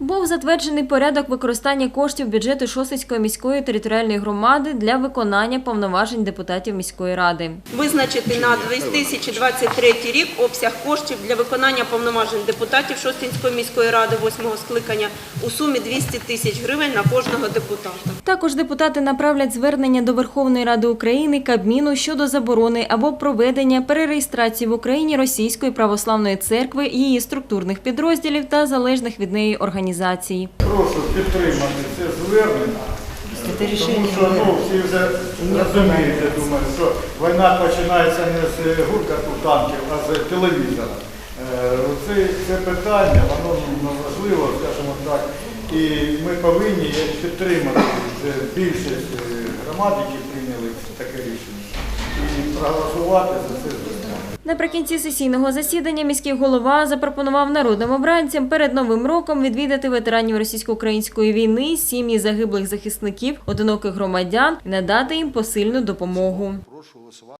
Був затверджений порядок використання коштів бюджету Шосицької міської територіальної громади для виконання повноважень депутатів міської ради. Визначити на 2023 рік обсяг коштів для виконання повноважень депутатів Шостинської міської ради 8 скликання у сумі 200 тисяч гривень на кожного депутата. Також депутати направлять звернення до Верховної Ради України Кабміну щодо заборони або проведення перереєстрації в Україні Російської православної церкви, її структурних підрозділів та залежних від неї організацій. Прошу підтримати це звернення. Тому що ну, всі вже розуміють, я думаю, що війна починається не з гуркату танків, а з телевізора. Е, Це, це питання, воно ну, важливо, скажімо так, і ми повинні підтримати вже більшість е, громад, які прийняли таке рішення, і проголосувати за це звернення. Наприкінці сесійного засідання міський голова запропонував народним обранцям перед новим роком відвідати ветеранів російсько-української війни, сім'ї загиблих захисників, одиноких громадян надати їм посильну допомогу.